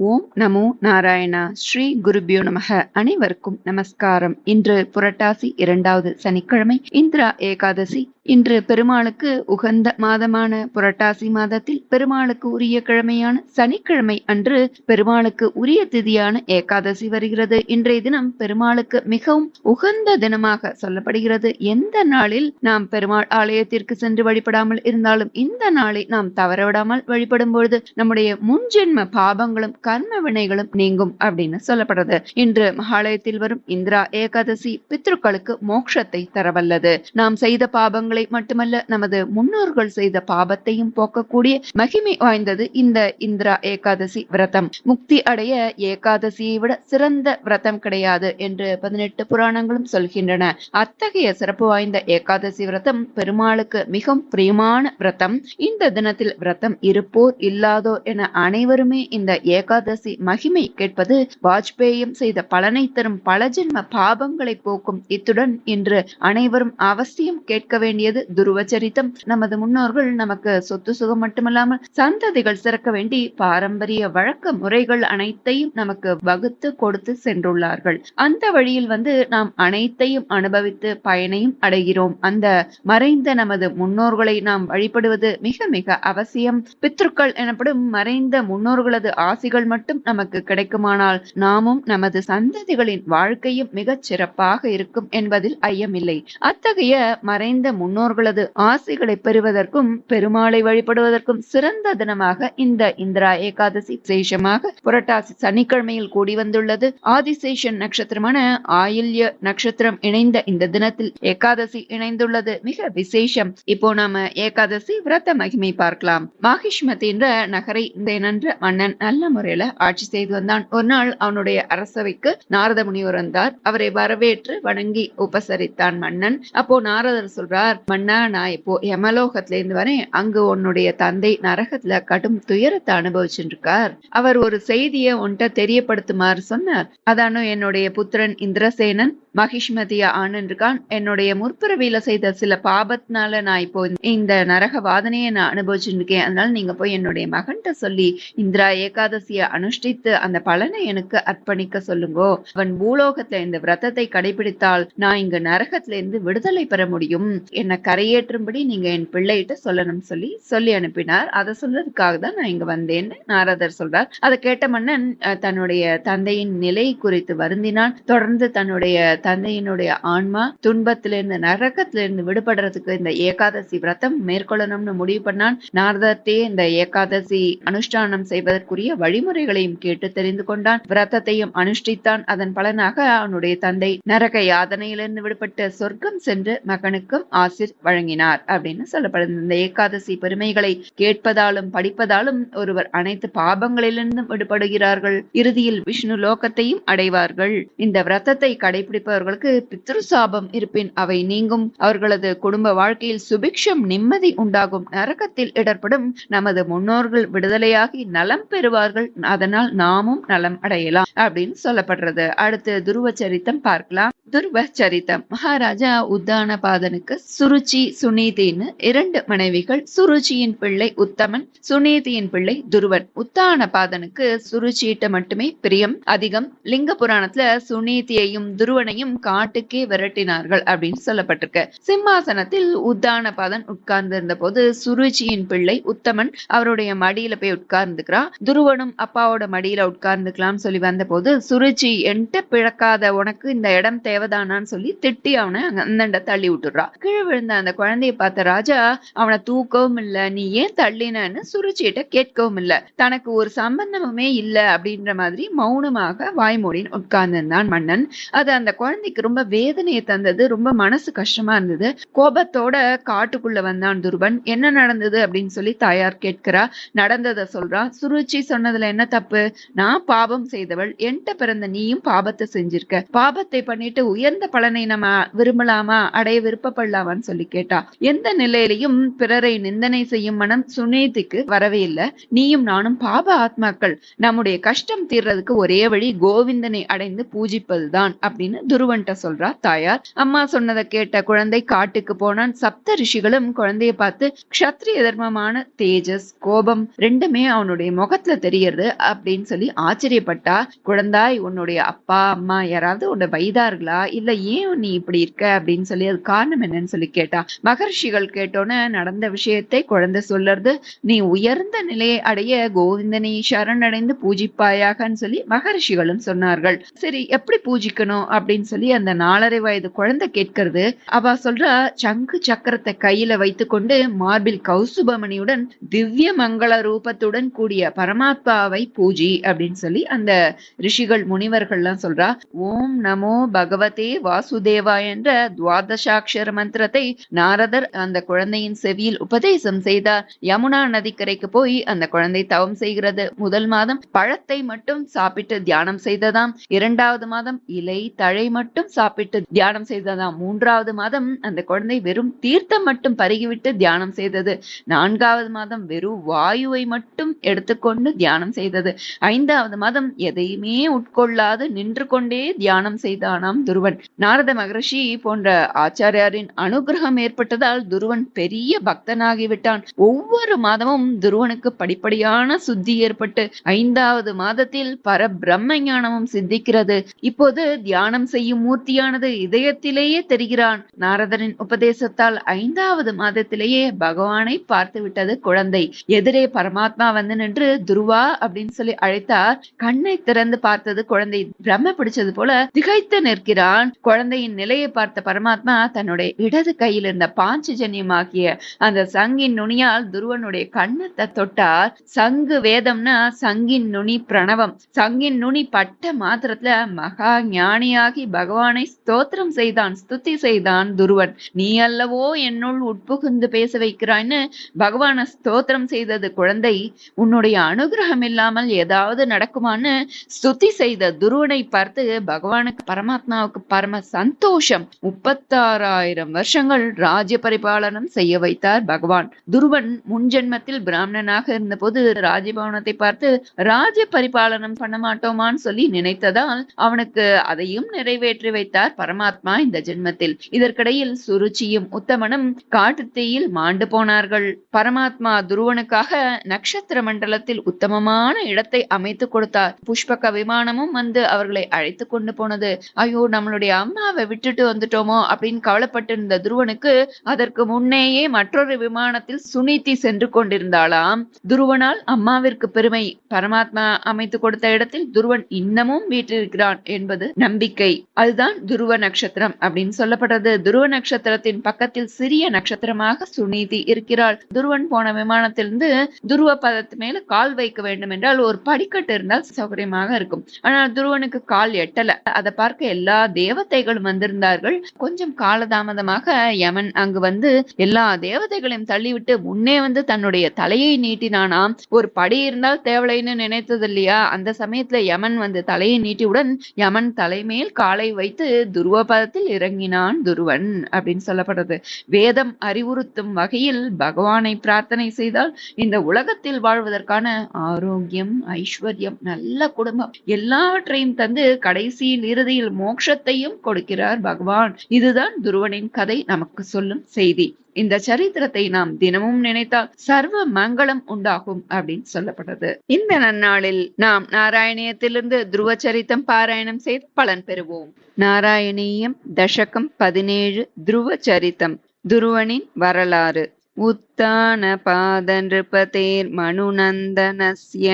ஓம் நமோ நாராயணா. ஸ்ரீ குருபியோ நமக. அனைவருக்கும் நமஸ்காரம். இன்று புரட்டாசி இரண்டாவது சனிக்கிழமை இந்திரா ஏகாதசி இன்று பெருமாளுக்கு உகந்த மாதமான புரட்டாசி மாதத்தில் பெருமாளுக்கு உரிய கிழமையான சனிக்கிழமை அன்று பெருமாளுக்கு உரிய திதியான ஏகாதசி வருகிறது. இன்றைய தினம் பெருமாளுக்கு மிகவும் உகந்த தினமாக சொல்லப்படுகிறது. எந்த நாளில் நாம் பெருமாள் ஆலயத்திற்கு சென்று வழிபடாமல் இருந்தாலும் இந்த நாளை நாம் தவறவிடாமல் வழிபடும் பொழுது நம்முடைய முன்ஜென்ம பாபங்களும் கர்ம வினைகளும் நீங்கும் அப்படின்னு சொல்லப்படுறது இன்று மகாலயத்தில் வரும் இந்திரா ஏகாதசி பித்ருக்களுக்கு மோட்சத்தை தரவல்லது. நாம் செய்த பாபங்களை பாவங்களை மட்டுமல்ல நமது முன்னோர்கள் செய்த பாபத்தையும் போக்கக்கூடிய மகிமை வாய்ந்தது இந்த இந்திரா ஏகாதசி விரதம். முக்தி அடைய ஏகாதசியை விட சிறந்த விரதம் கிடையாது என்று பதினெட்டு புராணங்களும் சொல்கின்றன. அத்தகைய சிறப்பு வாய்ந்த ஏகாதசி விரதம் பெருமாளுக்கு மிகவும் பிரியமான விரதம். இந்த தினத்தில் விரதம் இருப்போர் இல்லாதோர் என அனைவருமே இந்த ஏகாதசி மகிமை கேட்பது வாஜ்பேயும் செய்த பலனை தரும் பல ஜென்ம பாபங்களை போக்கும் இத்துடன் இன்று அனைவரும் அவசியம் கேட்க வேண்டிய வேண்டியது துருவச்சரித்தம். நமது முன்னோர்கள் நமக்கு சொத்து சுகம் மட்டுமல்லாமல் சந்ததிகள் சிறக்க வேண்டி பாரம்பரிய வழக்க முறைகள் அனைத்தையும் நமக்கு வகுத்து கொடுத்து சென்றுள்ளார்கள். அந்த வழியில் வந்து நாம் அனைத்தையும் அனுபவித்து பயனையும் அடைகிறோம். அந்த மறைந்த நமது முன்னோர்களை நாம் வழிபடுவது மிக மிக அவசியம். பித்ருக்கள் எனப்படும் மறைந்த முன்னோர்களது ஆசிகள் மட்டும் நமக்கு கிடைக்குமானால் நாமும் நமது சந்ததிகளின் வாழ்க்கையும் மிகச் சிறப்பாக இருக்கும் என்பதில் ஐயமில்லை. அத்தகைய மறைந்த முன்னோர்களது ஆசைகளை பெறுவதற்கும் பெருமாளை வழிபடுவதற்கும் சிறந்த தினமாக இந்த இந்திரா ஏகாதசி விசேஷமாக புரட்டாசி சனிக்கிழமையில் கூடி வந்துள்ளது. ஆதிசேஷன் நட்சத்திரமான ஆயில்ய நட்சத்திரம் இணைந்த இந்த தினத்தில் ஏகாதசி இணைந்துள்ளது. மிக விசேஷம். இப்போ நாம ஏகாதசி விரத மகிமை பார்க்கலாம். மாகிஷ்மதி என்ற நகரை தேனன்ற மன்னன் நல்ல முறையில ஆட்சி செய்து வந்தான். ஒரு நாள் அவனுடைய அரசவைக்கு நாரத முனிவர் வந்தார். அவரை வரவேற்று வணங்கி உபசரித்தான் மன்னன். அப்போ நாரதர் சொல்றார் மன்னா நான் இப்போ யமலோகத்துல இருந்து வரேன். அங்கு உன்னுடைய தந்தை நரகத்துல கடும் துயரத்தை அனுபவிச்சுட்டு இருக்கார் அவர் ஒரு செய்தியை உன்கிட்ட தெரியப்படுத்துமாறு சொன்னார். அதானோ என்னுடைய புத்திரன் இந்திரசேனன்? மகிஷ்மதிய ஆனந்திருக்கான். என்னுடைய முற்பிறவியில செய்த சில பாபத்தினால நான் இப்போ இந்த நரக வாதனையை நான் அனுபவிச்சுட்டு இருக்கேன் அதனால நீங்க போய் என்னுடைய மகன்கிட்ட சொல்லி இந்திரா ஏகாதசிய அனுஷ்டித்து அந்த பலனை எனக்கு அர்ப்பணிக்க சொல்லுங்கோ. அவன் பூலோகத்துல இந்த விரதத்தை கடைபிடித்தால் நான் இங்கு நரகத்துல இருந்து விடுதலை பெற முடியும். என்னை கரையேற்றும்படி நீங்க என் பிள்ளைகிட்ட சொல்லணும் சொல்லி சொல்லி அனுப்பினார். அதை சொல்றதுக்காக தான் நான் இங்க வந்தேன்னு நாரதர் சொல்றார். அதை கேட்ட மன்னன் தன்னுடைய தந்தையின் நிலை குறித்து வருந்தினான். தொடர்ந்து தன்னுடைய தந்தையினுடைய ஆன்மா துன்பத்திலிருந்து நரகத்திலிருந்து விடுபடுறதுக்கு இந்த ஏகாதசி விரதம் மேற்கொள்ளணும்னு முடிவு பண்ணான். நாரதத்தே இந்த ஏகாதசி அனுஷ்டானம் செய்வதற்குரிய வழிமுறைகளையும் கேட்டு தெரிந்து கொண்டான். விரதத்தையும் அனுஷ்டித்தான். அதன் பலனாக அவனுடைய தந்தை நரக யாதனையிலிருந்து விடுபட்டு சொர்க்கம் சென்று மகனுக்கும் ஆசை ஆசிர் வழங்கினார் அப்படின்னு சொல்லப்படுது. இந்த ஏகாதசி பெருமைகளை கேட்பதாலும் படிப்பதாலும் ஒருவர் அனைத்து பாபங்களிலிருந்தும் விடுபடுகிறார்கள். இறுதியில் விஷ்ணு லோகத்தையும் அடைவார்கள். இந்த விரதத்தை கடைபிடிப்பவர்களுக்கு பித்ரு சாபம் இருப்பின் அவை நீங்கும். அவர்களது குடும்ப வாழ்க்கையில் சுபிக்ஷம் நிம்மதி உண்டாகும். நரகத்தில் இடர்படும் நமது முன்னோர்கள் விடுதலையாகி நலம் பெறுவார்கள். அதனால் நாமும் நலம் அடையலாம் அப்படின்னு சொல்லப்படுறது. அடுத்து துருவ சரித்தம் பார்க்கலாம். துருவ சரித்தம். மகாராஜா உத்தானபாதனுக்கு சுருச்சி சுனீதின்னு இரண்டு மனைவிகள் சுருச்சியின் பிள்ளை உத்தமன் சுனீதியின் பிள்ளை துருவன். உத்தான பாதனுக்கு சுருச்சியிட்ட மட்டுமே பிரியம். அதிகம் லிங்க புராணத்துல சுனீதியையும் துருவனையும் காட்டுக்கே விரட்டினார்கள் அப்படின்னு சொல்லப்பட்டிருக்கு. சிம்மாசனத்தில் உத்தான பாதன் உட்கார்ந்திருந்த போது சுருச்சியின் பிள்ளை உத்தமன் அவருடைய மடியில போய் உட்கார்ந்துக்கிறான் துருவனும் அப்பாவோட மடியில உட்கார்ந்துக்கலாம்னு சொல்லி வந்த போது சுருச்சி என்கிட்ட பிழக்காத உனக்கு இந்த இடம் தேவைதானான்னு சொல்லி திட்டி அவனை அந்த தள்ளி விட்டுடுறா. கீழே விழுந்த அந்த குழந்தைய பார்த்த ராஜா அவனை தூக்கவும் இல்ல நீ ஏன் தள்ளினன்னு சுருச்சிட்ட கேட்கவும் இல்ல. தனக்கு ஒரு சம்பந்தமுமே இல்ல அப்படின்ற மாதிரி மௌனமாக வாய்மூடின்னு உட்கார்ந்திருந்தான் மன்னன். அது அந்த குழந்தைக்கு ரொம்ப வேதனையை தந்தது ரொம்ப மனசு கஷ்டமா இருந்தது. கோபத்தோட காட்டுக்குள்ள வந்தான் துருபன் என்ன நடந்தது அப்படின்னு சொல்லி தாயார் கேட்கிறா. நடந்ததை சொல்றா. சுருச்சி சொன்னதுல என்ன தப்பு? நான் பாவம் செய்தவள். என்கிட்ட பிறந்த நீயும் பாபத்தை செஞ்சிருக்க. பாபத்தை பண்ணிட்டு உயர்ந்த பலனை நம்ம விரும்பலாமா? அடைய விருப்பப்படலாமான்னு சொல்லி கேட்டா எந்த நிலையிலையும் பிறரை நிந்தனை செய்யும் மனம் சுனேதிக்கு வரவே இல்லை. நீயும் நானும் பாப ஆத்மாக்கள் நம்முடைய கஷ்டம் தீர்றதுக்கு ஒரே வழி கோவிந்தனை அடைந்து பூஜிப்பதுதான் அப்படின்னு துருவன்ட்ட சொல்றா தாயார். அம்மா சொன்னதை கேட்ட குழந்தை காட்டுக்கு போனான். சப்த ரிஷிகளும் குழந்தைய பார்த்து க்ஷத்ரிய தர்மமான தேஜஸ் கோபம் ரெண்டுமே அவனுடைய முகத்துல தெரியறது அப்படின்னு சொல்லி ஆச்சரியப்பட்டா. குழந்தாய் உன்னுடைய அப்பா அம்மா யாராவது உன்னை வைதார்களா இல்ல ஏன் நீ இப்படி இருக்க அப்படின்னு சொல்லி அது காரணம் என்னன்னு சொல்லி கேட்டா மகர்ஷிகள் கேட்டோன்னு நடந்த விஷயத்தை குழந்தை சொல்லறது நீ உயர்ந்த நிலையை அடைய கோவிந்தனை சரணடைந்து பூஜிப்பாயாகன்னு சொல்லி மகர்ஷிகளும் சொன்னார்கள். சரி எப்படி பூஜிக்கணும்? அப்படின்னு சொல்லி அந்த நாலரை வயது குழந்தை கேட்கிறது. அவ சொல்றா சங்கு சக்கரத்தை கையில வைத்துக்கொண்டு மார்பில் கௌசுபமணியுடன் திவ்ய மங்கள ரூபத்துடன் கூடிய பரமாத்மாவை பூஜி அப்படின்னு சொல்லி அந்த ரிஷிகள் முனிவர்கள்லாம் சொல்றா ஓம் நமோ பகவதே வாசுதேவா என்ற துவாதசாட்சர மந்திரத்தை நாரதர் அந்த குழந்தையின் செவியில் உபதேசம் செய்தார். யமுனா நதிக்கரைக்கு போய் அந்த குழந்தை தவம் செய்கிறது. முதல் மாதம் பழத்தை மட்டும் சாப்பிட்டு தியானம் செய்ததாம். இரண்டாவது மாதம் இலை தழை மட்டும் சாப்பிட்டு தியானம் செய்ததாம். மூன்றாவது மாதம் அந்த குழந்தை வெறும் தீர்த்தம் மட்டும் பருகிவிட்டு தியானம் செய்தது. நான்காவது மாதம் வெறும் வாயுவை மட்டும் எடுத்துக்கொண்டு தியானம் செய்தது. ஐந்தாவது மாதம் எதையுமே உட்கொள்ளாது நின்று கொண்டே தியானம் செய்தானாம் துருவன். நாரத மகரிஷி போன்ற ஆச்சாரியாரின் அனுபவம் அனுகிரகம் ஏற்பட்டதால் துருவன் பெரிய பக்தனாகிவிட்டான். ஒவ்வொரு மாதமும் துருவனுக்கு படிப்படியான சுத்தி ஏற்பட்டு ஐந்தாவது மாதத்தில் பரபிரம்ம ஞானமும் சித்திக்கிறது. இப்போது தியானம் செய்யும் மூர்த்தியானது இதயத்திலேயே தெரிகிறான். நாரதரின் உபதேசத்தால் ஐந்தாவது மாதத்திலேயே பகவானை பார்த்து விட்டது குழந்தை. எதிரே பரமாத்மா வந்து நின்று துருவா அப்படின்னு சொல்லி அழைத்தார். கண்ணை திறந்து பார்த்தது குழந்தை. பிரம்ம பிடிச்சது போல திகைத்து நிற்கிறான். குழந்தையின் நிலையை பார்த்த பரமாத்மா தன்னுடைய இடது கையில் இருந்த பாஞ்சஜன்யமாகிய அந்த சங்கின் நுனியால் துருவனுடைய கண்ணத்தை தொட்டார். சங்கு வேதம்னா சங்கின் நுனி பிரணவம். சங்கின் நுனி பட்ட மாத்திரத்துல மகா ஞானியாகி பகவானை ஸ்தோத்திரம் செய்தான் ஸ்துதி செய்தான் துருவன். நீ அல்லவோ என்னுள் உட்புகுந்து பேச வைக்கிறாய்ன்னு பகவானை ஸ்தோத்திரம் செய்தது குழந்தை. உன்னுடைய அனுகிரகம் இல்லாமல் ஏதாவது நடக்குமான்னு ஸ்துதி செய்த துருவனை பார்த்து பகவானுக்கு பரமாத்மாவுக்கு பரம சந்தோஷம். முப்பத்தாறாயிரம் வருஷங்கள் ராஜ்ய பரிபாலனம் செய்ய வைத்தார் பகவான். துருவன் முன்ஜென்மத்தில் பிராமணனாக இருந்தபோது ராஜபவனத்தை பார்த்து ராஜ்ய பரிபாலனம் பண்ண மாட்டோமான்னு சொல்லி நினைத்ததால் அவனுக்கு அதையும் நிறைவேற்றி வைத்தார் பரமாத்மா இந்த ஜென்மத்தில். இதற்கிடையில் சுருச்சியும் உத்தமனும் காட்டுத்தீயில் மாண்டு போனார்கள். பரமாத்மா துருவனுக்காக நட்சத்திர மண்டலத்தில் உத்தமமான இடத்தை அமைத்து கொடுத்தார். புஷ்பக விமானமும் வந்து அவர்களை அழைத்து கொண்டு போனது. ஐயோ நம்மளுடைய அம்மாவை விட்டுட்டு வந்துட்டோமோ? அப்படின்னு கவலைப்பட்டிருந்த துருவ துருவனுக்கு அதற்கு முன்னேயே மற்றொரு விமானத்தில் சுனிதி சென்று கொண்டிருந்தாளாம். துருவனால் அம்மாவிற்கு பெருமை. பரமாத்மா அமைத்து கொடுத்த இடத்தில் துருவன் இன்னமும் வீற்றிருக்கிறான் என்பது நம்பிக்கை. அதுதான் துருவ நட்சத்திரம் அப்படின்னு சொல்லப்படுறது. துருவ நட்சத்திரத்தின் பக்கத்தில் சிறிய நட்சத்திரமாக சுனிதி இருக்கிறாள். துருவன் போன விமானத்திலிருந்து துருவ பதத்து மேல கால் வைக்க வேண்டும் என்றால் ஒரு படிக்கட்டு இருந்தால் சௌகரியமாக இருக்கும். ஆனால் துருவனுக்கு கால் எட்டல. அதை பார்க்க எல்லா தேவதைகளும் வந்திருந்தார்கள். கொஞ்சம் காலதாமதமாக யமன் அங்கு வந்து எல்லா தேவதைகளையும் தள்ளிவிட்டு முன்னே வந்து தன்னுடைய தலையை நீட்டினானாம் ஒரு படி இருந்தால் தேவலைன்னு நினைத்தது இல்லையா அந்த சமயத்துல யமன் வந்து தலையை நீட்டியுடன் யமன் தலைமையில் காலை வைத்து துருவபதத்தில் இறங்கினான் துருவன் அப்படின்னு சொல்லப்படுறது வேதம் அறிவுறுத்தும் வகையில் பகவானை பிரார்த்தனை செய்தால் இந்த உலகத்தில் வாழ்வதற்கான ஆரோக்கியம் ஐஸ்வர்யம் நல்ல குடும்பம் எல்லாவற்றையும் தந்து கடைசியில் இறுதியில் மோட்சத்தையும் கொடுக்கிறார் பகவான். இதுதான் துருவனின் கதை. நமக்கு சொல்லும் செய்தி. இந்த சரித்திரத்தை நாம் தினமும் நினைத்தால் சர்வ மங்களம் உண்டாகும் அப்படின்னு சொல்லப்பட்டது. இந்த நன்னாளில் நாம் நாராயணியத்திலிருந்து துருவ சரித்தம் பாராயணம் செய்து பலன் பெறுவோம். நாராயணீயம் தசகம் பதினேழு துருவ சரித்தம் துருவனின் வரலாறு. उत्तानपादनृपतेर्मनुनन्दनस्य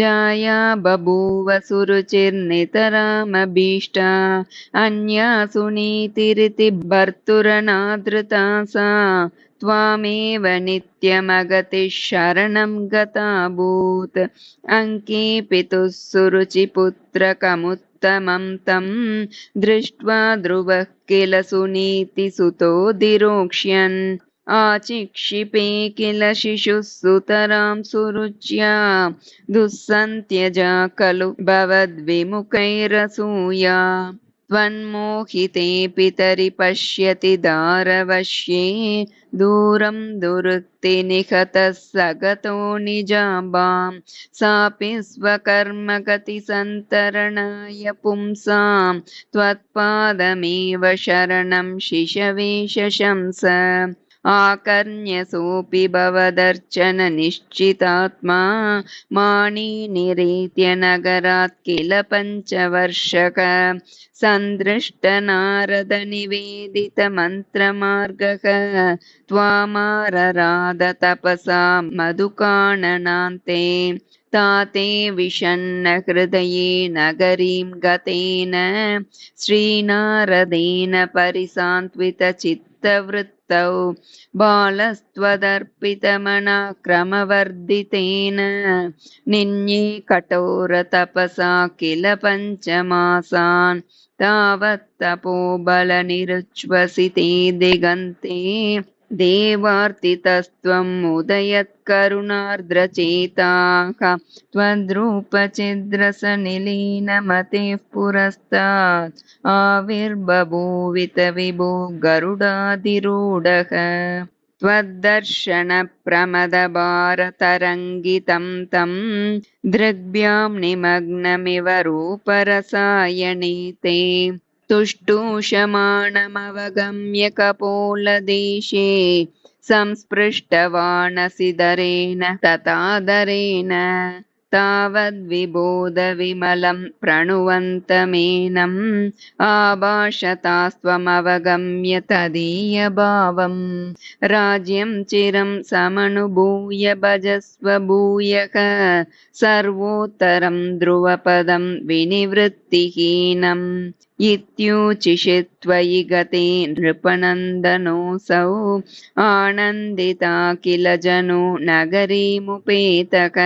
जाया बभूव सुरुचिर्नितरामभीष्टा अन्या सुनीतिरिति भर्तुरनादृता सा त्वामेव नित्यमगतिः शरणं गताभूत् अङ्के पितुः सुरुचिपुत्रकमुत्तमं तं दृष्ट्वा ध्रुवः किल सुनीतिसुतोदिरोक्ष्यन् आचिक्षिपे किल शिशुः सुतरां सुरुच्या दुःसन्त्यजा खलु भवद्विमुखैरसूया। त्वन्मोहितेऽपि तरि पश्यति दारवश्ये दूरं दुरुक्ति निहतः सगतो निजाम्बां सापि स्वकर्मगतिसन्तरणाय पुंसां त्वत्पादमेव शरणं शिशवे शशंस आकर्ण्यसोऽपि भवदर्चननिश्चितात्मा माणिनिरीत्य नगरात् किल पञ्चवर्षक? सन्दृष्टनारदनिवेदितमन्त्रमार्गः त्वामारराध तपसा मधुकाननान्ते ताते विषण्ण हृदये नगरीं गतेन श्रीनारदेन परिसान्त्वितचित्तवृत्तौ बालस्त्वदर्पितमनाक्रमवर्धितेन निन्ये कठोरतपसा किल पञ्चमासान् तावत्तपोबलनिरुच्छ्वसिते दिगन्ते देवार्तितस्त्वम् उदयत्करुणार्द्रचेताः त्वद्रूपचिद्रसनिलीनमतेः पुरस्तात् आविर्बभूवित विभो गरुडाधिरूढः त्वद्दर्शनप्रमदभारतरङ्गितं तं दृग्भ्यां निमग्नमिव रूपरसायणे ते तुष्टूषमाणमवगम्य कपोलदेशे संस्पृष्टवानसिदरेण तथादरेण तावद्विबोधविमलं प्रणुवन्तमेनम् आभाषतास्त्वमवगम्य तदीयभावम् राज्यं चिरं समनुभूय भजस्व भूयः सर्वोत्तरं ध्रुवपदं विनिवृत्तिहीनम् 一丢就是 त्वयि गते नृपनन्दनोऽसौ आनन्दिता किल जनो नगरीमुपेतक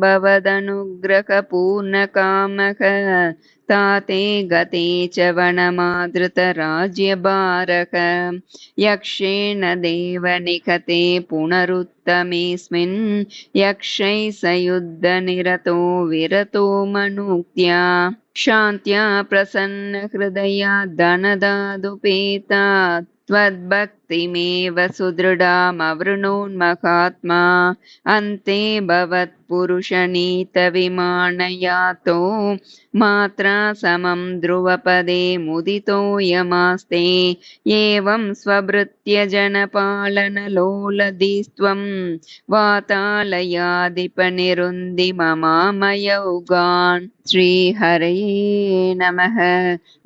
भवदनुग्रहपूर्णकामः। ताते गते च वनमादृतराज्यभारः। यक्षेण देवनिखते पुनरुत्तमेऽस्मिन्। यक्षैः स युद्धनिरतो विरतो मनुक्त्या। शान्त्या हृदया धनदादुपेता त्वद्भक् त्वद्भक्तिमेव सुदृढामवृणोन्महात्मा अन्ते भवत्पुरुषनीतविमानयातो मात्रा समं ध्रुवपदे मुदितोऽयमास्ते एवं स्वभृत्य जनपालनलोलधिस्त्वं वातालयाधिपनिरुन्धि ममामयौगान् श्रीहरये नमः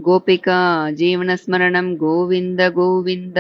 गोपिका जीवनस्मरणं गोविन्द गोविन्द